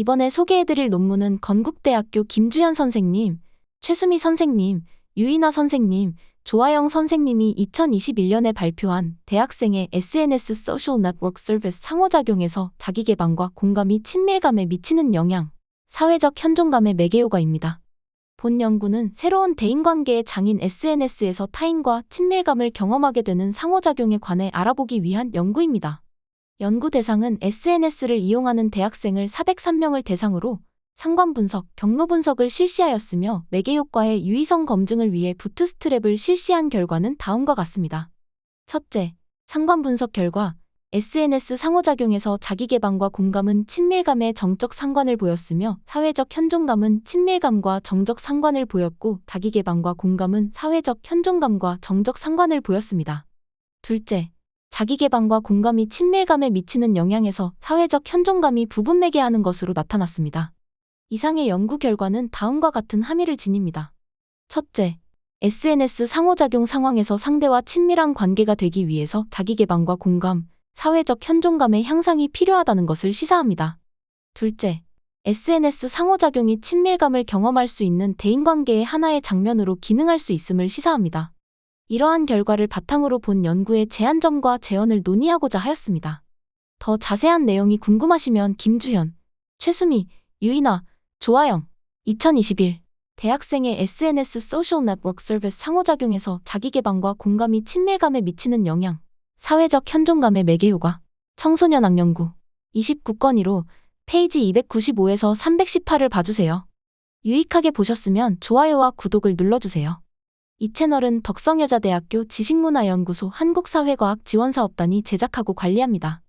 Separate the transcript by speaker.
Speaker 1: 이번에 소개해드릴 논문은 건국대학교 김주현 선생님, 최수미 선생님, 유인아 선생님, 조아영 선생님이 2021년에 발표한 대학생의 SNS 소셜 네트워크 서비스 상호작용에서 자기개방과 공감이 친밀감에 미치는 영향, 사회적 현존감의 매개요가입니다. 본 연구는 새로운 대인관계의 장인 SNS에서 타인과 친밀감을 경험하게 되는 상호작용에 관해 알아보기 위한 연구입니다. 연구 대상은 SNS를 이용하는 대학생을 403명을 대상으로 상관 분석, 경로 분석을 실시하였으며 매개 효과의 유의성 검증을 위해 부트스트랩을 실시한 결과는 다음과 같습니다. 첫째, 상관 분석 결과 SNS 상호작용에서 자기개방과 공감은 친밀감의 정적 상관을 보였으며 사회적 현존감은 친밀감과 정적 상관을 보였고 자기개방과 공감은 사회적 현존감과 정적 상관을 보였습니다. 둘째, 자기개방과 공감이 친밀감에 미치는 영향에서 사회적 현존감이 부분매개 하는 것으로 나타났습니다. 이상의 연구 결과는 다음과 같은 함의를 지닙니다. 첫째, SNS 상호작용 상황에서 상대와 친밀한 관계가 되기 위해서 자기개방과 공감, 사회적 현존감의 향상이 필요하다는 것을 시사합니다. 둘째, SNS 상호작용이 친밀감을 경험할 수 있는 대인관계의 하나의 장면으로 기능할 수 있음을 시사합니다. 이러한 결과를 바탕으로 본 연구의 제한점과 재현을 논의하고자 하였습니다. 더 자세한 내용이 궁금하시면 김주현, 최수미, 유인아, 조아영, 2021 대학생의 SNS 소셜 네트워크 서비스 상호작용에서 자기개방과 공감이 친밀감에 미치는 영향, 사회적 현존감의 매개효과, 청소년 학연구 29건 1호 페이지 295에서 318을 봐주세요. 유익하게 보셨으면 좋아요와 구독을 눌러주세요. 이 채널은 덕성여자대학교 지식문화연구소 한국사회과학 지원사업단이 제작하고 관리합니다.